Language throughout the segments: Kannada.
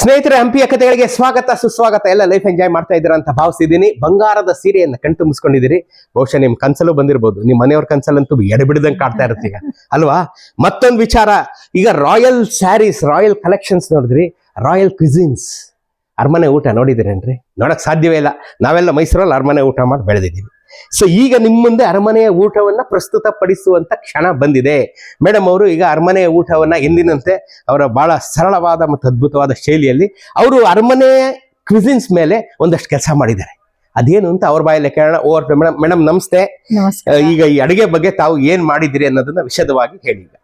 ಸ್ನೇಹಿತರೆ, ಹಂಪಿಯ ಕಥೆಗಳಿಗೆ ಸ್ವಾಗತ, ಸುಸ್ವಾಗತ. ಎಲ್ಲ ಲೈಫ್ ಎಂಜಾಯ್ ಮಾಡ್ತಾ ಇದ್ದೀರಾ ಅಂತ ಭಾವಿಸಿದ್ದೀನಿ. ಬಂಗಾರದ ಸೀರೆಯನ್ನು ಕಣ್ತುಂಬಿಸ್ಕೊಂಡಿದ್ದೀರಿ ಬಹುಶಃ ನಿಮ್ ಕನ್ಸಲ್ಲೂ ಬಂದಿರಬಹುದು ನಿಮ್ ಮನೆಯವ್ರ ಕನ್ಸಲ್ಲಂತೂ ಎಡಬಿಡದಂಗ್ ಕಾಡ್ತಾ ಇರುತ್ತೆ ಈಗ. ಅಲ್ವಾ? ಮತ್ತೊಂದು ವಿಚಾರ. ಈಗ ರಾಯಲ್ ಸ್ಯಾರೀಸ್ ರಾಯಲ್ ಕಲೆಕ್ಷನ್ಸ್ ನೋಡಿದ್ರಿ. ರಾಯಲ್ ಕ್ವಿಸಿನ್ಸ್ ಅರಮನೆ ಊಟ ನೋಡಿದಿರೇನ್ರಿ ನೋಡಕ್ ಸಾಧ್ಯವೇ ಇಲ್ಲ. ನಾವೆಲ್ಲ ಮೈಸೂರಲ್ಲಿ ಅರಮನೆ ಊಟ ಮಾಡಿ ಬೆಳೆದಿದ್ದೀವಿ. ಸೊ ಈಗ ನಿಮ್ಮ ಮುಂದೆ ಅರಮನೆಯ ಊಟವನ್ನ ಪ್ರಸ್ತುತಪಡಿಸುವಂತ ಕ್ಷಣ ಬಂದಿದೆ. ಮೇಡಮ್ ಅವರು ಈಗ ಅರಮನೆಯ ಊಟವನ್ನ ಎಂದಿನಂತೆ ಅವರ ಬಹಳ ಸರಳವಾದ ಮತ್ತು ಅದ್ಭುತವಾದ ಶೈಲಿಯಲ್ಲಿ ಅವರು ಅರಮನೆಯ ಕ್ವಿಸಿನ್ಸ್ ಮೇಲೆ ಒಂದಷ್ಟು ಕೆಲಸ ಮಾಡಿದ್ದಾರೆ. ಅದೇನು ಅಂತ ಅವ್ರ ಬಾಯಲ್ಲಿ ಕೇಳೋಣ. ಓವರ್ ಮೇಡಮ್ ಮೇಡಮ್ ನಮಸ್ತೆ. ಈಗ ಈ ಅಡಿಗೆ ಬಗ್ಗೆ ತಾವು ಏನ್ ಮಾಡಿದಿರಿ ಅನ್ನೋದನ್ನ ವಿಷದವಾಗಿ ಹೇಳಿ. ಈಗ.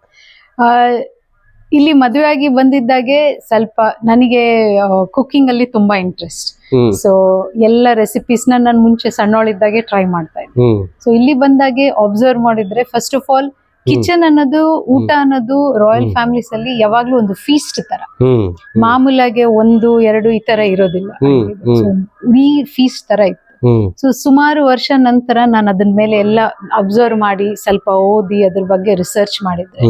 ಆ, ಇಲ್ಲಿ ಮದುವೆಯಾಗಿ ಬಂದಿದ್ದಾಗೆ ಸ್ವಲ್ಪ ನನಗೆ ಕುಕ್ಕಿಂಗ್ ಅಲ್ಲಿ ತುಂಬಾ ಇಂಟ್ರೆಸ್ಟ್ ಸೊ ಎಲ್ಲ ರೆಸಿಪೀಸ್ನ ನಾನು ಮುಂಚೆ ಸಣ್ಣವಳಿದ್ದಾಗೆ ಟ್ರೈ ಮಾಡ್ತಾ ಇದ್ದೆ. ಸೊ ಇಲ್ಲಿ ಬಂದಾಗೆ ಅಬ್ಸರ್ವ್ ಮಾಡಿದ್ರೆ ಫಸ್ಟ್ ಆಫ್ ಆಲ್ ಕಿಚನ್ ಅನ್ನೋದು ಊಟ ಅನ್ನೋದು ರಾಯಲ್. ಫ್ಯಾಮಿಲೀಸ್ ಅಲ್ಲಿ ಯಾವಾಗ್ಲೂ ಒಂದು ಫೀಸ್ಟ್ ತರ. ಮಾಮೂಲಾಗಿ ಒಂದು ಎರಡು ಈ ತರ ಇರೋದಿಲ್ಲ. ಇಡೀ ಫೀಸ್ಟ್ ತರ ಇತ್ತು. ಸೊ ಸುಮಾರು ವರ್ಷ ನಂತರ ನಾನು ಅದನ್ ಮೇಲೆ ಎಲ್ಲ ಅಬ್ಸರ್ವ್ ಮಾಡಿ ಸ್ವಲ್ಪ ಓದಿ ಅದ್ರ ಬಗ್ಗೆ ರಿಸರ್ಚ್ ಮಾಡಿದ್ರೆ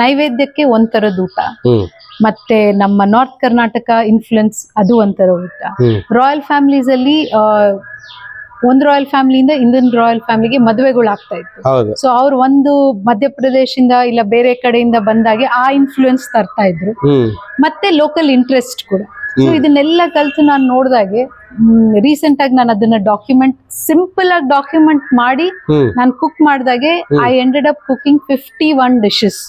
ನೈವೇದ್ಯಕ್ಕೆ ಒಂಥರದ ಊಟ. ಮತ್ತೆ ನಮ್ಮ ನಾರ್ತ್ ಕರ್ನಾಟಕ ಇನ್ಫ್ಲುಯೆನ್ಸ್ ಅದು ಒಂಥರ ಹ್ಮ್. ರಾಯಲ್ ಫ್ಯಾಮಿಲೀಸ್ ಅಲ್ಲಿ ಒಂದ್ ರಾಯಲ್ ಫ್ಯಾಮಿಲಿಯಿಂದ ಇನ್ನೊಂದು ರಾಯಲ್ ಫ್ಯಾಮಿಲಿಗೆ ಮದುವೆಗಳು ಆಗ್ತಾ ಇತ್ತು. ಸೊ ಅವ್ರು ಒಂದು ಮಧ್ಯಪ್ರದೇಶದಿಂದ ಇಲ್ಲ ಬೇರೆ ಕಡೆಯಿಂದ ಬಂದಾಗ ಆ ಇನ್ಫ್ಲುಯೆನ್ಸ್ ತರ್ತಾ ಇದ್ರು. ಮತ್ತೆ ಲೋಕಲ್ ಇಂಟ್ರೆಸ್ಟ್ ಕೂಡ. ಸೊ ಇದನ್ನೆಲ್ಲ ಕಲ್ತು ನಾನು ನೋಡಿದಾಗೆ ರೀಸೆಂಟ್ ಆಗಿ ನಾನು ಅದನ್ನ ಡಾಕ್ಯುಮೆಂಟ್ ಸಿಂಪಲ್ ಆಗಿ ಡಾಕ್ಯುಮೆಂಟ್ ಮಾಡಿ ನಾನು cook ಮಾಡಿದಾಗೆ. I ended up cooking fifty one dishes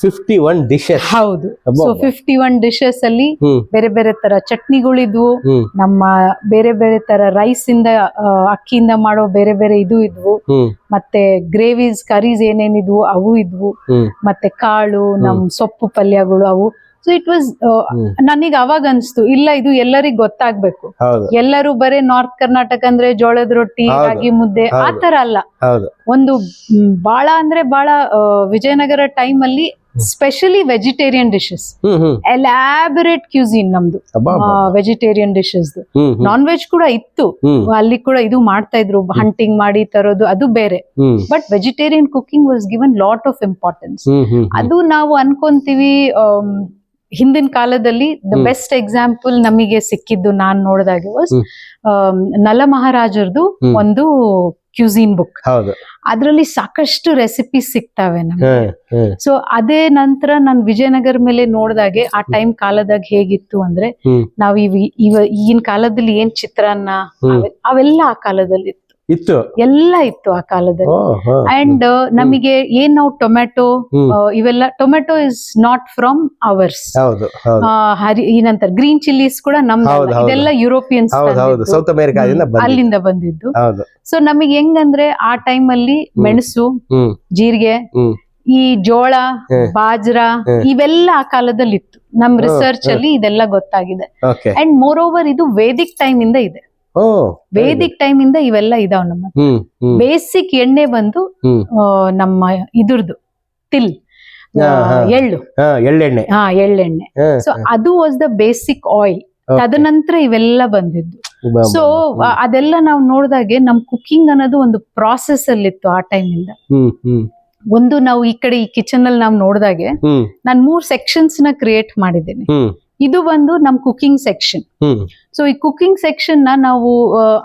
fifty one dishes ಹೌದು. ಸೊ. ಫಿಫ್ಟಿ ಒನ್ ಡಿಶಸ್ ಅಲ್ಲಿ ಬೇರೆ ಬೇರೆ ತರ ಚಟ್ನಿಗಳಿದ್ವು. ನಮ್ಮ ಬೇರೆ ಬೇರೆ ತರ ರೈಸ್ ಇಂದ ಅಕ್ಕಿಯಿಂದ ಮಾಡೋ ಬೇರೆ ಬೇರೆ ಇದು ಇದ್ವು. ಮತ್ತೆ ಗ್ರೇವೀಸ್ ಕರೀಸ್ ಏನೇನಿದ್ವು ಅವು ಇದ್ವು. ಮತ್ತೆ ಕಾಳು ನಮ್ ಸೊಪ್ಪು ಪಲ್ಯಗಳು ಅವು. ಸೊ ಇಟ್ ವಾಸ್ ನನಗೆ ಅವಾಗ ಅನ್ಸ್ತು ಇಲ್ಲ ಇದು ಎಲ್ಲರಿಗೂ ಗೊತ್ತಾಗ್ಬೇಕು. ಎಲ್ಲರೂ ಬರೇ ನಾರ್ತ್ ಕರ್ನಾಟಕ ಅಂದ್ರೆ ಜೋಳದ ರೊಟ್ಟಿ. ರಾಗಿ ಮುದ್ದೆ ಆ ತರ ಅಲ್ಲ. ಒಂದು ಬಾಳ ಅಂದ್ರೆ ಬಾಳ ವಿಜಯನಗರ ಟೈಮ್ ಅಲ್ಲಿ specially vegetarian dishes elaborate cuisine ನಮ್ದು. ವೆಜಿಟೇರಿಯನ್ ಡಿಶಸ್ ನಾನ್ ವೆಜ್ ಕೂಡ ಇತ್ತು. ಅಲ್ಲಿ ಕೂಡ ಇದು ಮಾಡ್ತಾ ಇದ್ರು. ಹಂಟಿಂಗ್ ಮಾಡಿ ತರೋದು ಅದು ಬೇರೆ. But vegetarian cooking was given lot of importance ಅದು ನಾವು ಅನ್ಕೊಂತೀವಿ ಹಿಂದಿನ ಕಾಲದಲ್ಲಿ ದ ಬೆಸ್ಟ್ ಎಕ್ಸಾಂಪಲ್ ನಮಗೆ ಸಿಕ್ಕಿದ್ದು ನಾನ್ ನೋಡಿದಾಗೆ ವಾಸ್ ನಲ ಮಹಾರಾಜರದು ಒಂದು ಕ್ಯೂಸಿನ್ ಬುಕ್ ಅದ್ರಲ್ಲಿ ಸಾಕಷ್ಟು ರೆಸಿಪಿ ಸಿಗ್ತಾವೆ ನಮ್ಗೆ. ಸೊ ಅದೇ ನಂತರ ನಾನು ವಿಜಯನಗರ ಮೇಲೆ ನೋಡಿದಾಗೆ ಆ ಟೈಮ್ ಕಾಲದಾಗ ಹೇಗಿತ್ತು ಅಂದ್ರೆ. ನಾವ್ ಇವ್ ಇವ ಈಗಿನ ಕಾಲದಲ್ಲಿ ಏನ್ ಚಿತ್ರಾನ್ನ. ಅವೆಲ್ಲ ಆ ಕಾಲದಲ್ಲಿ ಇತ್ತು ಇತ್ತು? ಎಲ್ಲ ಇತ್ತು ಆ ಕಾಲದಲ್ಲಿ. ಅಂಡ್ ನಮಗೆ ಏನ್ ನಾವು ಟೊಮೆಟೊ ಇವೆಲ್ಲ tomato is not from ours ಹೌದು ಹರಿ ಏನಂತಾರೆ ಗ್ರೀನ್ ಚಿಲ್ಲೀಸ್ ಕೂಡ ನಮ್ದು ಇದೆಲ್ಲ ಹೌದು ಸೌತ್ ಅಮೆರಿಕಾದಿಂದ ಅಲ್ಲಿಂದ ಬಂದಿದ್ದು. ಸೊ ನಮಗೆ ಹೆಂಗಂದ್ರೆ ಆ ಟೈಮ್ ಅಲ್ಲಿ ಮೆಣಸು ಜೀರಿಗೆ ಈ ಜೋಳ ಬಾಜ್ರ. ಇವೆಲ್ಲ ಆ ಕಾಲದಲ್ಲಿ ಇತ್ತು ನಮ್ ರಿಸರ್ಚ್ ಅಲ್ಲಿ ಇದೆಲ್ಲ ಗೊತ್ತಾಗಿದೆ. ಅಂಡ್ ಮೋರ್ ಓವರ್ ಇದು ವೇದಿಕ್ ಟೈಮ್ ಇಂದ ಇದೆ. ವೇದಿಕ್ ಟೈಮ್ ಇಂದ ಇವೆಲ್ಲ ಇದಾವ್ ನಮ್ಮ ಬೇಸಿಕ್ ಎಣ್ಣೆ ಬಂದು ನಮ್ಮ ಇದ್ರದ್ದು ತಿಲ್. ಎಳ್ಳು. ಹಾ ಎಳ್ಳೆಣ್ಣೆ. ಹಾ ಎಳ್ಳೆಣ್ಣೆ. ಸೊ ಅದು ವಾಸ್ ದ ಬೇಸಿಕ್ ಆಯಿಲ್ ತದನಂತರ ಇವೆಲ್ಲ ಬಂದಿದ್ದು. ಸೊ ಅದೆಲ್ಲ ನಾವು ನೋಡಿದಾಗೆ ನಮ್ ಕುಕಿಂಗ್ ಅನ್ನೋದು ಒಂದು ಪ್ರಾಸೆಸ್ ಅಲ್ಲಿ ಇತ್ತು ಆ ಟೈಮ್ ಇಂದ. ಒಂದು ನಾವು ಈ ಕಡೆ ಈ ಕಿಚನ್ ಅಲ್ಲಿ ನಾವು ನೋಡಿದಾಗೆ ನಾನು ಮೂರ್ ಸೆಕ್ಷನ್ಸ್ನ ಕ್ರಿಯೇಟ್ ಮಾಡಿದ್ದೀನಿ. ಇದು ಬಂದು ನಮ್ ಕುಕಿಂಗ್ ಸೆಕ್ಷನ್ ಸೊ ಈ ಕುಕಿಂಗ್ ಸೆಕ್ಷನ್ನ ನಾವು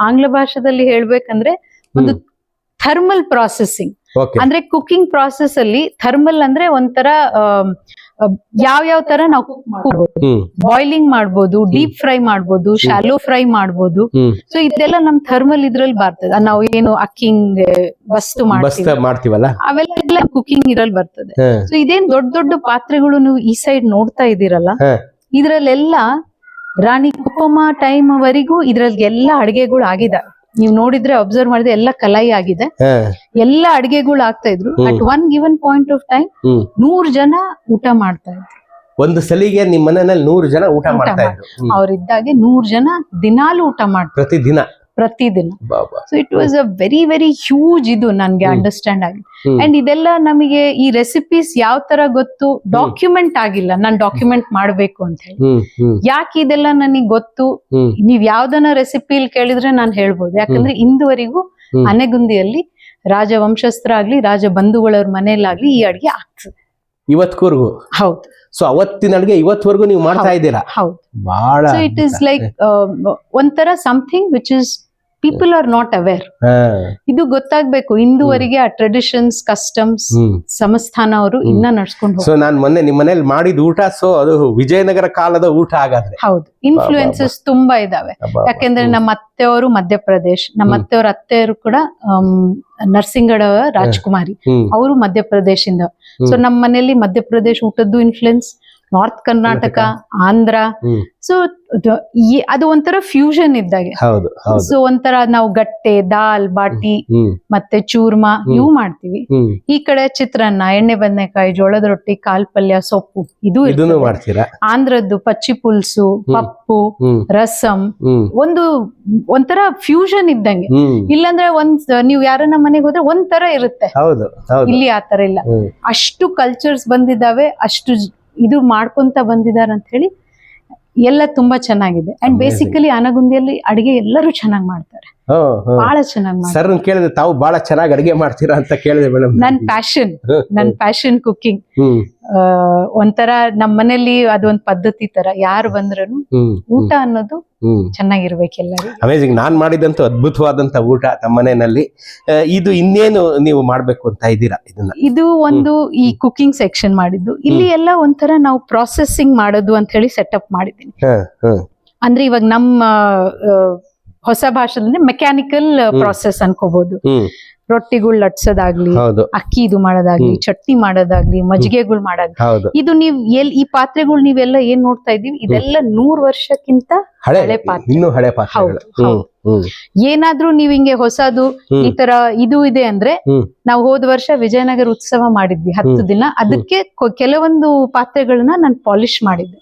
ಆಂಗ್ಲ ಭಾಷೆದಲ್ಲಿ ಹೇಳ್ಬೇಕಂದ್ರೆ ಒಂದು ಥರ್ಮಲ್ ಪ್ರಾಸೆಸಿಂಗ್ ಅಂದ್ರೆ ಕುಕಿಂಗ್ ಪ್ರಾಸೆಸ್ ಅಲ್ಲಿ ಥರ್ಮಲ್ ಅಂದ್ರೆ ಒಂಥರ ಯಾವ ಯಾವ ತರ ನಾವು ಕುಕ್ ಮಾಡ್ಬೋದು. ಹ್ಮ್. ಬಾಯ್ಲಿಂಗ್ ಮಾಡ್ಬೋದು ಡೀಪ್ ಫ್ರೈ ಮಾಡ್ಬೋದು ಶಾಲೋ ಫ್ರೈ ಮಾಡ್ಬೋದು. ಸೊ ಇದೆಲ್ಲ ನಮ್ ಥರ್ಮಲ್ ಇದ್ರಲ್ಲಿ ಬರ್ತದೆ. ನಾವು ಏನು ಅಕ್ಕಿಂಗ್ ವಸ್ತು ಬಸ್ತ ಮಾಡ್ತೀವಿ ಮಾಡ್ತೀವಲ್ಲ? ಅವೆಲ್ಲ ಕುಕಿಂಗ್ ಇದ್ರಲ್ಲಿ ಬರ್ತದೆ. ಸೊ ಇದೇನ್ ದೊಡ್ಡ ದೊಡ್ಡ ಪಾತ್ರೆಗಳು ನೀವು ಈ ಸೈಡ್ ನೋಡ್ತಾ ಇದ್ದೀರಲ್ಲ. ಇದ್ರಲ್ಲೆಲ್ಲ ರಾಣಿ ಕುಪ್ಪಮ್ಮ ಟೈಮ್ ವರೆಗೂ ಇದ್ರಲ್ಲಿ ಎಲ್ಲ ಅಡಿಗೆಗಳು ಆಗಿದೆ. ನೀವು ನೋಡಿದ್ರೆ ಅಬ್ಸರ್ವ್ ಮಾಡಿದ್ರೆ ಎಲ್ಲ ಕಲಾಯಿ ಆಗಿದೆ. ಎಲ್ಲ ಅಡಿಗೆಗಳು ಆಗ್ತಾ ಇದ್ರು. At one given point of time ನೂರ್ ಜನ ಊಟ ಮಾಡ್ತಾ ಇದ್ರು. ಒಂದು ಸಲಿಗೆ ನಿಮ್ಮ ಮನೆಯಲ್ಲಿ ನೂರು ಜನ ಊಟ ಮಾಡ್ತಾ ಮಾಡ್- ಇದ್ರು. ಅವ್ರಿದ್ದಾಗೆ ನೂರ್ ಜನ ದಿನಾಲು ಊಟ ಮಾಡ್ತಾರೆ ಪ್ರತಿದಿನ. ಪ್ರತಿದಿನ. So it was a very very huge ಇದು ನನ್ಗೆ. ಅಂಡರ್ಸ್ಟ್ಯಾಂಡ್ ಆಗಿ. ಅಂಡ್ ಇದೆಲ್ಲ ನಮಗೆ ಈ ರೆಸಿಪೀಸ್ ಯಾವ ತರ ಗೊತ್ತು? ಡಾಕ್ಯುಮೆಂಟ್ ಆಗಿಲ್ಲ. ನಾನ್ ಡಾಕ್ಯುಮೆಂಟ್ ಮಾಡ್ಬೇಕು ಅಂತ ಹೇಳಿ. ಯಾಕೆ ಇದೆಲ್ಲ ನನಗೆ ಗೊತ್ತು? ನೀವ್ ಯಾವ್ದನ ರೆಸಿಪಿ ಕೇಳಿದ್ರೆ ನಾನು ಹೇಳ್ಬೋದು. ಯಾಕಂದ್ರೆ ಇಂದುವರೆಗೂ ಅನೆಗುಂದಿಯಲ್ಲಿ ರಾಜ ವಂಶಸ್ಥರ ಆಗ್ಲಿ ರಾಜ ಬಂಧುಗಳವ್ರ ಮನೆಯಲ್ಲಾಗ್ಲಿ ಈ ಅಡಿಗೆ ಆಗ್ತದೆ. ಇವತ್ವರೆಗೂ ಹೌದು. ಸೊ ಅವತ್ತಿನ ಅಡುಗೆ ಇವತ್ವರೆಗೂ ನೀವು ಮಾಡ್ತಾ ಇದ್ದೀರಾ? ಹೌದು. ಬಹಳ ಸೊ ಇಟ್ ಇಸ್ ಲೈಕ್ ಒಂಥರ something which is people are not aware ಇದು ಗೊತ್ತಾಗ್ಬೇಕು. ಇಂದುವರೆಗೆ ಆ ಟ್ರೆಡಿಷನ್ಸ್ ಕಸ್ಟಮ್ಸ್ ಸಂಸ್ಥಾನ ಅವರು. ಇನ್ನ ನಡ್ಸ್ಕೊಂಡು ಸೊ ನಾನು ಮೊನ್ನೆ ನಿಮ್ಮ ಮನೇಲಿ ಮಾಡಿದ ಊಟ ಸೊ ಅದು ವಿಜಯನಗರ ಕಾಲದ ಊಟ ಆಗಾದ್ರೆ ಹೌದು. ಇನ್ಫ್ಲೂಯೆನ್ಸಸ್ ತುಂಬಾ ಇದಾವೆ. ಯಾಕೆಂದ್ರೆ ನಮ್ಮ ಅತ್ತೆಯವರು ಮಧ್ಯಪ್ರದೇಶ್ ನಮ್ಮ ಅತ್ತೆಯವರ ಅತ್ತೆಯವ್ರ ಕೂಡ ನರ್ಸಿಂಗಡ ರಾಜ್ಕುಮಾರಿ. ಅವರು ಮಧ್ಯಪ್ರದೇಶಿಂದ. ಸೊ. ನಮ್ಮ ಮನೆಯಲ್ಲಿ ಮಧ್ಯಪ್ರದೇಶ ಊಟದ್ದು influence north Karnataka Andhra. So ಅದು ಒಂಥರ ಫ್ಯೂಷನ್ ಇದ್ದಾಗೆ. ಸೊ ಒಂಥರ ನಾವು ಗಟ್ಟೆ ದಾಲ್ ಬಾಟಿ ಮತ್ತೆ ಚೂರ್ಮಾ. ಇವು ಮಾಡ್ತೀವಿ. ಈ ಕಡೆ ಚಿತ್ರಾನ್ನ ಎಣ್ಣೆ ಬದನೆಕಾಯಿ ಜೋಳದ ರೊಟ್ಟಿ ಕಾಲ್ ಪಲ್ಯ ಸೊಪ್ಪು ಇದು ಆಂಧ್ರದ್ದು ಪಚ್ಚಿ ಪುಲ್ಸು ಪಪ್ಪು ರಸಂ ಒಂದು ಒಂಥರ ಫ್ಯೂಷನ್ ಇದ್ದಂಗೆ. ಇಲ್ಲಾಂದ್ರೆ ಒಂದ್ ನೀವು ಯಾರನ್ನ ಮನೆಗೆ ಹೋದ್ರೆ ಒಂಥರ ಇರುತ್ತೆ. ಹೌದು ಹೌದು. ಇಲ್ಲಿ ಆತರ ಇಲ್ಲ. ಅಷ್ಟು ಕಲ್ಚರ್ಸ್ ಬಂದಿದ್ದಾವೆ ಅಷ್ಟು ಇದು ಮಾಡ್ಕೊಂತ ಬಂದಿದ್ದಾರೆ ಅಂತ ಹೇಳಿ ಎಲ್ಲ ತುಂಬಾ ಚೆನ್ನಾಗಿದೆ ಅಂಡ್. ಬೇಸಿಕಲಿ ಅನಗುಂದಿಯಲ್ಲಿ ಅಡಿಗೆ ಎಲ್ಲರೂ ಚೆನ್ನಾಗಿ ಮಾಡ್ತಾರೆ. ಬಹಳ ಚೆನ್ನಾಗಿ ಮಾಡ್ತಾರೆ. ಸರ್ ಕೇಳಿದ್ರೆ ತಾವು ಬಹಳ ಚೆನ್ನಾಗಿ ಅಡಿಗೆ ಮಾಡ್ತೀರಾ ಅಂತ ಕೇಳಿದೆ ಮೇಡಮ್. ನನ್ ಪ್ಯಾಷನ್ ನನ್ ಪ್ಯಾಷನ್ ಕುಕಿಂಗ್ ಒಂಥರ ನಮ್ಮ ಮನೇಲಿ ಅದೊಂದ್ ಪದ್ಧತಿ ತರ ಯಾರು ಬಂದ್ರೂ ಊಟ ಅನ್ನೋದು ಚೆನ್ನಾಗಿ ಚೆನ್ನಾಗಿರ್ಬೇಕು ಎಲ್ಲರಿಗೂ. ಅಮೇಜಿಂಗ್ ನಾನ್ ಮಾಡಿದಂತ ಅದ್ಭುತವಾದಂತ ಊಟ ನಮ್ಮ ಮನೆಯಲ್ಲಿ. ಆ, ಇದು ಇನ್ನೇನು ನೀವು ಮಾಡ್ಬೇಕು ಅಂತ ಇದ್ದೀರಾ ಇದನ್ನ? ಇದು ಒಂದು ಈ ಕುಕಿಂಗ್ ಸೆಕ್ಷನ್ ಮಾಡಿದ್ದು. ಇಲ್ಲಿ ಎಲ್ಲ ಒಂಥರ ನಾವು ಪ್ರಾಸೆಸಿಂಗ್ ಮಾಡೋದು ಅಂತ ಹೇಳಿ ಸೆಟಪ್ ಮಾಡಿದ್ದೀನಿ. ಅಂದ್ರೆ ಇವಾಗ ನಮ್ಮ ಹೊಸ ಭಾಷೆದಲ್ಲಿ ಮೆಕ್ಯಾನಿಕಲ್ ಪ್ರಾಸೆಸ್ ಅನ್ಕೋಬಹುದು ರೊಟ್ಟಿಗಳು ಲಟ್ಸೋದಾಗ್ಲಿ ಅಕ್ಕಿ ಇದು ಮಾಡೋದಾಗ್ಲಿ ಚಟ್ನಿ ಮಾಡೋದಾಗ್ಲಿ ಮಜ್ಜಿಗೆಗಳು ಮಾಡೋದಾಗ್ಲಿ. ಇದು ನೀವ್ ಎಲ್ ಈ ಪಾತ್ರೆಗಳು ನೀವೆಲ್ಲ ಏನ್ ನೋಡ್ತಾ ಇದೀವಿ ಇದೆಲ್ಲ ನೂರ್ ವರ್ಷಕ್ಕಿಂತ ಹಳೆ ಇನ್ನು ಹಳೆ. ಏನಾದ್ರೂ ನೀವ್ ಹಿಂಗೆ ಹೊಸದು. ಈ ತರ ಇದು ಇದೆ ಅಂದ್ರೆ. ನಾವು ಹೋದ ವರ್ಷ ವಿಜಯನಗರ ಉತ್ಸವ ಮಾಡಿದ್ವಿ ಹತ್ತು. ದಿನ. ಅದಕ್ಕೆ ಕೆಲವೊಂದು ಪಾತ್ರೆಗಳನ್ನ ನಾನು ಪಾಲಿಶ್ ಮಾಡಿದ್ದೆ.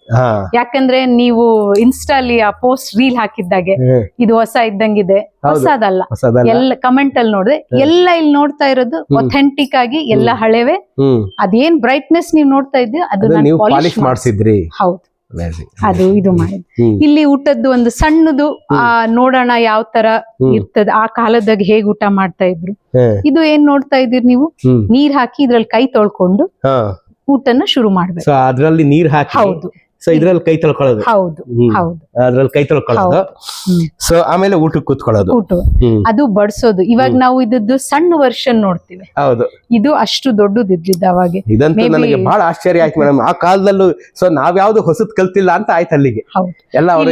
ಯಾಕಂದ್ರೆ ನೀವು ಇನ್ಸ್ಟಾಲಿ ಆ ಪೋಸ್ಟ್ ರೀಲ್ ಹಾಕಿದ್ದಾಗೆ ಇದು ಹೊಸ ಇದ್ದಂಗಿದೆ. ಹೊಸದಲ್ಲ. ಎಲ್ಲ ಕಮೆಂಟ್ ಅಲ್ಲಿ ನೋಡಿದ್ರೆ ಹ್ಮ್. ಎಲ್ಲ ಇಲ್ಲಿ ನೋಡ್ತಾ ಇರೋದು ಒಥೆಂಟಿಕ್ ಅಥೆಂಟಿಕ್ ಆಗಿ ಎಲ್ಲ ಹಳೆವೆ. ಅದೇನ್ ಬ್ರೈಟ್ನೆಸ್ ನೀವು ನೋಡ್ತಾ ಇದ್ದೀವಿ ಅದು ಅದು ನಾನು ನೀವು ಪಾಲಿಶ್ ಮಾಡಿಸಿದ್ರಿ. ಹೌದು. ಅದು ಇದು ಮಾಡಿದ್ ಇಲ್ಲಿ ಊಟದ್ದು ಒಂದು ಸಣ್ಣದು ಆ ನೋಡೋಣ ಯಾವ ತರ. ಇರ್ತದ. ಆ ಕಾಲದಾಗ ಹೇಗ್ ಊಟ ಮಾಡ್ತಾ ಇದ್ರು. ಇದು ಏನ್ ನೋಡ್ತಾ ಇದೀರಿ ನೀವು? ನೀರ್ ಹಾಕಿ ಇದ್ರಲ್ಲಿ ಕೈ ತೊಳ್ಕೊಂಡು ಊಟನ ಶುರು ಮಾಡ್ಬೇಕು. ಅದ್ರಲ್ಲಿ ನೀರ್ ಹಾಕಿ ಹೌದು. ಸೊ ಇದ್ರಲ್ಲಿ ಕೈ ತೊಳ್ಕೊಳ್ಳೋದು. ಹೌದು. ಹೌದು. ಅದ್ರಲ್ಲಿ ಕೈ ತೊಳ್ಕೊಳ್ಳೋದು. ಸೊ ಆಮೇಲೆ ಊಟಕ್ಕೆ ಕೂತ್ಕೊಳ್ಳೋದು. ಊಟ ಅದು ಬಡಿಸೋದು. ಇವಾಗ ನಾವು ಇದದ್ದು ಸಣ್ಣ ವರ್ಷನ್ ನೋಡ್ತೀವಿ. ಹೌದು. ಇದು ಅಷ್ಟು ದೊಡ್ಡದು ಇದ್ದಿದ್ದ ಅವಾಗ. ಇದಂತೂ ನನಗೆ ಬಹಳ ಆಶ್ಚರ್ಯ ಆಯ್ತು ಮೇಡಮ್. ಆ ಕಾಲದಲ್ಲೂ ಸೊ ನಾವ್ ಯಾವ್ದು ಹೊಸದ್ ಕಲ್ತಿಲ್ಲ ಅಂತ ಆಯ್ತು ಅಲ್ಲಿಗೆ. ಹೌದು. ಎಲ್ಲ ಅವರು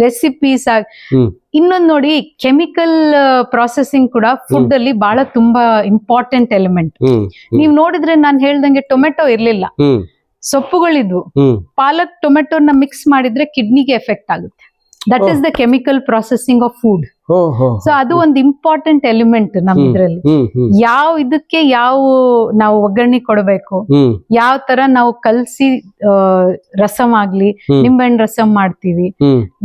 ರೆಸಿಪೀಸ್ ಆಗ ಇನ್ನೊಂದ್ ನೋಡಿ ಕೆಮಿಕಲ್ ಪ್ರಾಸೆಸಿಂಗ್ ಕೂಡ ಫುಡ್ ಅಲ್ಲಿ ಬಹಳ ತುಂಬಾ ಇಂಪಾರ್ಟೆಂಟ್ ಎಲಿಮೆಂಟ್ ನೀವ್ ನೋಡಿದ್ರೆ ನಾನು ಹೇಳ್ದಂಗೆ ಟೊಮೆಟೊ ಇರ್ಲಿಲ್ಲ. ಸೊಪ್ಪುಗಳಿದ್ವು. ಪಾಲಕ್ ಟೊಮೆಟೊನ ಮಿಕ್ಸ್ ಮಾಡಿದ್ರೆ ಕಿಡ್ನಿಗೆ ಎಫೆಕ್ಟ್ ಆಗುತ್ತೆ. That. Is the chemical processing of food so ಅದು ಒಂದು ಇಂಪಾರ್ಟೆಂಟ್ ಎಲಿಮೆಂಟ್ ನಮ್. ಇದ್ರಲ್ಲಿ. ಯಾವ ಇದಕ್ಕೆ ಯಾವ ನಾವು ಒಗ್ಗರಣೆ ಕೊಡಬೇಕು ಯಾವ ತರ ನಾವು ಕಲ್ಸಿ ಆ, ರಸಂ ಆಗ್ಲಿ. ನಿಂಬೆಹಣ್ಣು ರಸಂ ಮಾಡ್ತೀವಿ.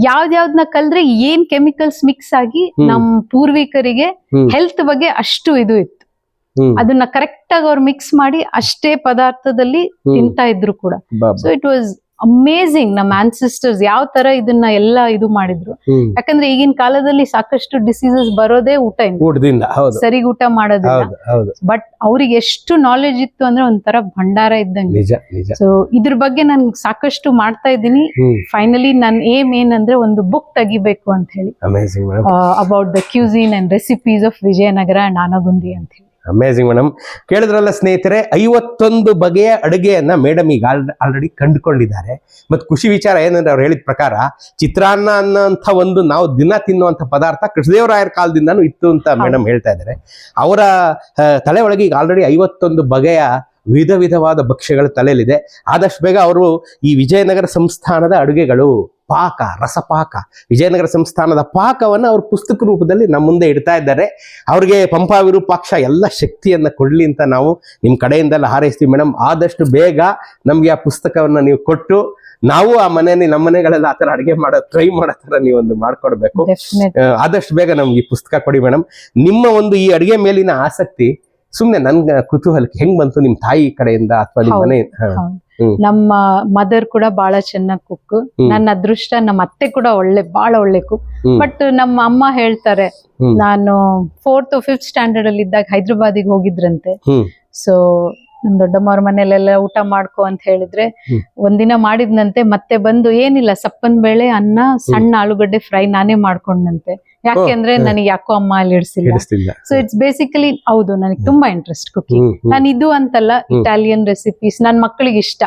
ಯಾವ್ದ್ಯಾವ್ದನ್ನ ಕಲ್ದ್ರೆ ಏನ್ ಕೆಮಿಕಲ್ಸ್ ಮಿಕ್ಸ್ ಆಗಿ. ನಮ್ ಪೂರ್ವಿಕರಿಗೆ ಹೆಲ್ತ್ ಬಗ್ಗೆ ಅಷ್ಟು ಇದು ಇತ್ತು. ಅದನ್ನ ಕರೆಕ್ಟ್ ಆಗಿ ಅವ್ರು ಮಿಕ್ಸ್ ಮಾಡಿ ಅಷ್ಟೇ ಪದಾರ್ಥದಲ್ಲಿ. ತಿಂತಾ ಇದ್ರು ಕೂಡ. ಸೊ ಇಟ್ ವಾಸ್ ಅಮೇಝಿಂಗ್ ನಮ್ಮ ಆನ್ಸಿಸ್ಟರ್ಸ್ ಯಾವ ತರ ಇದನ್ನ ಎಲ್ಲ ಇದು ಮಾಡಿದ್ರು. ಯಾಕಂದ್ರೆ ಈಗಿನ ಕಾಲದಲ್ಲಿ ಸಾಕಷ್ಟು ಡಿಸೀಸಸ್ ಬರೋದೇ ಊಟ ಇಂದ. ಹೌದು. ಸರಿ ಊಟ ಮಾಡೋದಿಲ್ಲ. ಬಟ್ ಅವ್ರಿಗೆ ಎಷ್ಟು ನಾಲೆಜ್ ಇತ್ತು ಅಂದ್ರೆ ಒಂಥರ ಭಂಡಾರ ಇದ್ದಂಗೆ. ಸೊ ಇದ್ರ ಬಗ್ಗೆ ನಾನು ಸಾಕಷ್ಟು ಮಾಡ್ತಾ ಇದ್ದೀನಿ. ಫೈನಲಿ ನನ್ ಏಮ್ ಏನಂದ್ರೆ ಒಂದು ಬುಕ್ ತೆಗಿಬೇಕು ಅಂತ ಹೇಳಿ. About the cuisine and recipes of Vijayanagara and Anegundi ಅಂತ ಹೇಳಿ. ಅಮೇಸಿಂಗ್ ಮೇಡಮ್ ಕೇಳಿದ್ರಲ್ಲ ಸ್ನೇಹಿತರೆ ಐವತ್ತೊಂದು ಬಗೆಯ ಅಡುಗೆಯನ್ನ ಮೇಡಮ್ ಈಗ ಆಲ್ರೆಡಿ ಕಂಡುಕೊಂಡಿದ್ದಾರೆ. ಮತ್ತು ಖುಷಿ ವಿಚಾರ ಏನಂದ್ರೆ ಅವ್ರು ಹೇಳಿದ ಪ್ರಕಾರ ಚಿತ್ರಾನ್ನ ಅನ್ನೋಂಥ ಒಂದು ನಾವು ದಿನ ತಿನ್ನುವಂಥ ಪದಾರ್ಥ ಕೃಷ್ಣದೇವರಾಯರ ಕಾಲದಿಂದಾನು ಇತ್ತು ಅಂತ ಮೇಡಮ್ ಹೇಳ್ತಾ ಇದ್ದಾರೆ. ಅವರ ತಲೆ ಒಳಗೆ ಈಗ ಆಲ್ರೆಡಿ ಐವತ್ತೊಂದು ಬಗೆಯ ವಿಧ ವಿಧವಾದ ಭಕ್ಷ್ಯಗಳು ತಲೆಯಲ್ಲಿದೆ. ಆದಷ್ಟು ಬೇಗ ಅವರು ಈ ವಿಜಯನಗರ ಸಂಸ್ಥಾನದ ಅಡುಗೆಗಳು ಪಾಕ ರಸಪಾಕ. ವಿಜಯನಗರ ಸಂಸ್ಥಾನದ ಪಾಕವನ್ನು ಅವರು ಪುಸ್ತಕ ರೂಪದಲ್ಲಿ ನಮ್ಮ ಮುಂದೆ ಇಡ್ತಾ ಇದ್ದಾರೆ. ಅವ್ರಿಗೆ ಪಂಪ ವಿರೂಪಾಕ್ಷ ಎಲ್ಲ ಶಕ್ತಿಯನ್ನ ಕೊಡಲಿ ಅಂತ ನಾವು ನಿಮ್ಮ ಕಡೆಯಿಂದೆಲ್ಲ ಹಾರೈಸ್ತೀವಿ ಮೇಡಮ್ ಆದಷ್ಟು ಬೇಗ ನಮಗೆ ಆ ಪುಸ್ತಕವನ್ನ ನೀವು ಕೊಟ್ಟು ನಾವು ಆ ಮನೆಯಲ್ಲಿ ನಮ್ಮ ಮನೆಗಳೆಲ್ಲ ಆ ಥರ ಅಡುಗೆ ಮಾಡೋ ಟ್ರೈ ಮಾಡೋ ಥರ ನೀವೊಂದು ಮಾಡ್ಕೊಡ್ಬೇಕು. ಆದಷ್ಟು ಬೇಗ ನಮ್ಗೆ ಈ ಪುಸ್ತಕ ಕೊಡಿ ಮೇಡಮ್ ನಿಮ್ಮ ಒಂದು ಈ ಅಡುಗೆ ಮೇಲಿನ ಆಸಕ್ತಿ ಸುಮ್ಮನೆ ನನ್ಗೆ ಕುತೂಹಲಕ್ಕೆ ಹೆಂಗ್ ಬಂತು ನಿಮ್ಮ ತಾಯಿ ಕಡೆಯಿಂದ ಅಥವಾ ನಿಮ್ಮ ಮನೆ. ನಮ್ಮ ಮದರ್ ಕೂಡ ಬಹಳ ಚೆನ್ನಾಗಿ ಕುಕ್ ನನ್ನ ಅದೃಷ್ಟ ನಮ್ಮ ಅತ್ತೆ ಕೂಡ ಒಳ್ಳೆ ಬಹಳ ಒಳ್ಳೆ ಕುಕ್ ಬಟ್ ನಮ್ಮ ಅಮ್ಮ ಹೇಳ್ತಾರೆ ನಾನು ಫೋರ್ತ್ ಫಿಫ್ತ್ ಸ್ಟ್ಯಾಂಡರ್ಡ್ ಅಲ್ಲಿ ಇದ್ದಾಗ ಹೈದ್ರಾಬಾದಿಗೆ ಹೋಗಿದ್ರಂತೆ. ಸೊ ನಮ್ ದೊಡ್ಡಮ್ಮವ್ರ ಮನೇಲೆಲ್ಲ ಊಟ ಮಾಡ್ಕೊ ಅಂತ ಹೇಳಿದ್ರೆ ಒಂದಿನ ಮಾಡಿದ್ನಂತೆ ಮತ್ತೆ ಬಂದು ಏನಿಲ್ಲ ಸಪ್ಪನ್ ಬೇಳೆ ಅನ್ನ ಸಣ್ಣ ಆಲೂಗಡ್ಡೆ ಫ್ರೈ ನಾನೇ ಮಾಡ್ಕೊಂಡಂತೆ ಯಾಕೆಂದ್ರೆ. ನನಗೆ ಯಾಕೋ ಅಮ್ಮ ಅಲ್ಲಿ ಇಡಿಸಿಲ್ಲ. ಸೊ ಇಟ್ಸ್ ಬೇಸಿಕಲಿ ಹೌದು ನನಗೆ ತುಂಬಾ ಇಂಟ್ರೆಸ್ಟ್ ಕುಕಿಂಗ್ ನಾನು ಇದು ಅಂತಲ್ಲ ಇಟಾಲಿಯನ್ ರೆಸಿಪೀಸ್ ನನ್ನ ಮಕ್ಕಳಿಗೆ ಇಷ್ಟ.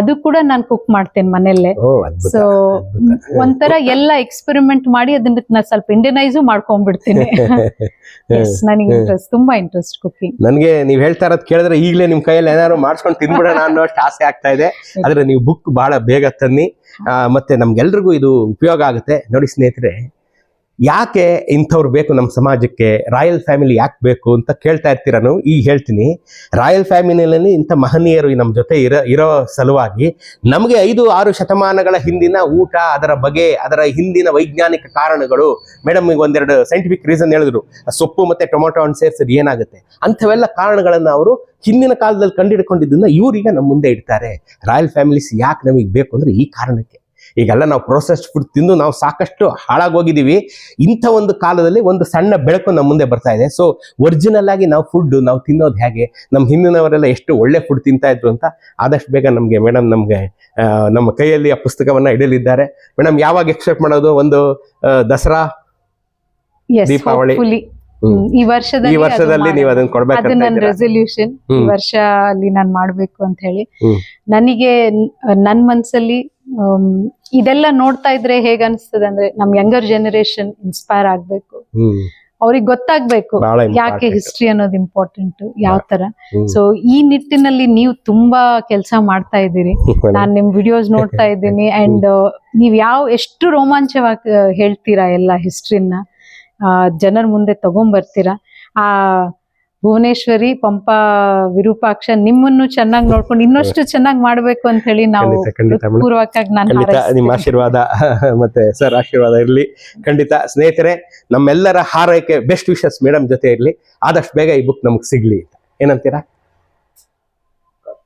ಅದು ಕೂಡ ನಾನು ಕುಕ್ ಮಾಡ್ತೇನೆ ಮನೆಯಲ್ಲೇ. ಸೊ. ಒಂಥರ ಎಲ್ಲ ಎಕ್ಸ್ಪೆರಿಮೆಂಟ್ ಮಾಡಿ ಅದನ್ನ ನಾನು ಸ್ವಲ್ಪ ಇಂಡಿಯನೈಸು ಮಾಡ್ಕೊಂಡ್ಬಿಡ್ತೀನಿ. ನನಗೆ. ಇಂಟ್ರೆಸ್ಟ್ ತುಂಬಾ ಇಂಟ್ರೆಸ್ಟ್ ಕುಕಿಂಗ್ ನನಗೆ ನೀವು ಹೇಳ್ತಾ ಇರೋದ್ ಕೇಳಿದ್ರೆ ಈಗಲೇ ನಿಮ್ ಕೈಯಲ್ಲಿ ಏನಾದ್ರು ಮಾಡ್ಸ್ಕೊಂಡು ತಿನ್ಬಿಡೋಣ ಅನ್ನೋ ಅಷ್ಟು ಆಸೆ ಆಗ್ತಾ ಇದೆ. ಆದ್ರೆ ನೀವು ಬುಕ್ ಬಹಳ ಬೇಗ ತನ್ನಿ. ಮತ್ತೆ ನಮ್ಗೆಲ್ರಿಗೂ ಇದು ಉಪಯೋಗ ಆಗುತ್ತೆ. ನೋಡಿ ಸ್ನೇಹಿತರೆ ಯಾಕೆ ಇಂಥವ್ರು ಬೇಕು ನಮ್ಮ ಸಮಾಜಕ್ಕೆ? ರಾಯಲ್ ಫ್ಯಾಮಿಲಿ ಯಾಕೆ ಬೇಕು ಅಂತ ಕೇಳ್ತಾ ಇರ್ತೀರ ನಾವು? ಈಗ ಹೇಳ್ತೀನಿ. ರಾಯಲ್ ಫ್ಯಾಮಿಲಿಯಲ್ಲಿ ಇಂಥ ಮಹನೀಯರು ನಮ್ಮ ಜೊತೆ ಇರೋ ಇರೋ ಸಲುವಾಗಿ ನಮಗೆ ಐದು, ಆರು ಶತಮಾನಗಳ ಹಿಂದಿನ ಊಟ, ಅದರ ಬಗೆ, ಅದರ ಹಿಂದಿನ ವೈಜ್ಞಾನಿಕ ಕಾರಣಗಳು. ಮೇಡಮ್, ಈಗ ಒಂದೆರಡು ಸೈಂಟಿಫಿಕ್ ರೀಸನ್ ಹೇಳಿದ್ರು. ಸೊಪ್ಪು ಮತ್ತೆ ಟೊಮೊಟೊ ಹಣ್ಣು ಸೇರಿಸಿದ್ರೆ ಏನಾಗುತ್ತೆ? ಅಂಥವೆಲ್ಲ ಕಾರಣಗಳನ್ನು ಅವರು ಹಿಂದಿನ ಕಾಲದಲ್ಲಿ ಕಂಡುಹಿಡ್ಕೊಂಡಿದ್ದನ್ನು ಇವರೀಗ ನಮ್ಮ ಮುಂದೆ ಇಡ್ತಾರೆ. ರಾಯಲ್ ಫ್ಯಾಮಿಲೀಸ್ ಯಾಕೆ ನಮಗೆ ಬೇಕು ಅಂದ್ರೆ ಈ ಕಾರಣಕ್ಕೆ. ಈಗೆಲ್ಲ ನಾವು ಪ್ರೊಸೆಸ್ಡ್ ಫುಡ್ ತಿಂದು ನಾವು ಸಾಕಷ್ಟು ಹಾಳಾಗೋಗಿದ್ದೀವಿ ಇಂಥ ಒಂದು ಕಾಲದಲ್ಲಿ ಒಂದು ಸಣ್ಣ ಬೆಳಕು ನಮ್ಮ ಮುಂದೆ ಬರ್ತಾ ಇದೆ. ಸೊ ಒರಿಜಿನಲ್ ಆಗಿ ನಾವು ಫುಡ್ ನಾವು ತಿನ್ನೋದು ಹೇಗೆ? ನಮ್ಮ ಹಿಂದಿನವರೆಲ್ಲ ಎಷ್ಟು ಒಳ್ಳೆ ಫುಡ್ ತಿಂತಾ ಇದ್ರು ಅಂತ ಆದಷ್ಟು ಬೇಗ ನಮಗೆ ಮೇಡಮ್ ನಮಗೆ ನಮ್ಮ ಕೈಯಲ್ಲಿ ಆ ಪುಸ್ತಕವನ್ನ ಇಡಲಿದ್ದಾರೆ ಮೇಡಮ್ ಯಾವಾಗ ಎಕ್ಸೆಪ್ಟ್ ಮಾಡೋದು? ಒಂದು ದಸರಾ? ದೀಪಾವಳಿ. ಈ ವರ್ಷದಲ್ಲಿ ಈ ವರ್ಷದಲ್ಲಿ ನೀವು ಅದನ್ನ ಅದನ್ನ ಅದು ನನ್ನ? ರೆಸೊಲ್ಯೂಷನ್ ಈ ವರ್ಷ ಅಲ್ಲಿ ನಾನ್ ಮಾಡ್ಬೇಕು ಅಂತ ಹೇಳಿ. ನನಗೆ ನನ್ ಮನ್ಸಲ್ಲಿ ಇದೆಲ್ಲ ನೋಡ್ತಾ ಇದ್ರೆ ಹೇಗ ಅನ್ಸ್ತದೆ ಅಂದ್ರೆ ನಮ್ ಯಂಗರ್ ಜನರೇಷನ್ ಇನ್ಸ್ಪೈರ್ ಆಗ್ಬೇಕು. ಅವ್ರಿಗೆ ಗೊತ್ತಾಗ್ಬೇಕು ಯಾಕೆ. ಹಿಸ್ಟ್ರಿ ಅನ್ನೋದು ಇಂಪಾರ್ಟೆಂಟ್ ಯಾವ ತರ. ಸೊ ಈ ನಿಟ್ಟಿನಲ್ಲಿ ನೀವು ತುಂಬಾ ಕೆಲಸ ಮಾಡ್ತಾ ಇದ್ದೀರಿ. ನಾನ್ ನಿಮ್ ವಿಡಿಯೋಸ್ ನೋಡ್ತಾ ಇದ್ದೀನಿ. ಅಂಡ್ ನೀವ್ ಯಾವ ಎಷ್ಟು ರೋಮಾಂಚವಾಗಿ ಹೇಳ್ತೀರಾ ಎಲ್ಲ ಹಿಸ್ಟ್ರಿನ ಜನರ ಮುಂದೆ ತಗೊಂಬರ್ತೀರಾ? ಆ ಭುವನೇಶ್ವರಿ ಪಂಪ ವಿರೂಪಾಕ್ಷ ನಿಮ್ಮನ್ನು ಚೆನ್ನಾಗಿ ನೋಡ್ಕೊಂಡು ಇನ್ನಷ್ಟು ಚೆನ್ನಾಗಿ ಮಾಡ್ಬೇಕು ಅಂತ ಹೇಳಿ ನಾವು ಖಂಡಿತ, ನಾನು ನಿಮ್ಮ ಆಶೀರ್ವಾದ ಮತ್ತೆ ಸರ್ ಆಶೀರ್ವಾದ ಇರಲಿ. ಖಂಡಿತ ಸ್ನೇಹಿತರೆ ನಮ್ಮೆಲ್ಲರ ಹಾರೈಕೆ ಬೆಸ್ಟ್ ವಿಶಸ್ ಮೇಡಮ್ ಜೊತೆ ಇರಲಿ. ಆದಷ್ಟು ಬೇಗ ಈ ಬುಕ್ ನಮ್ಗೆ ಸಿಗ್ಲಿ ಏನಂತೀರಾ?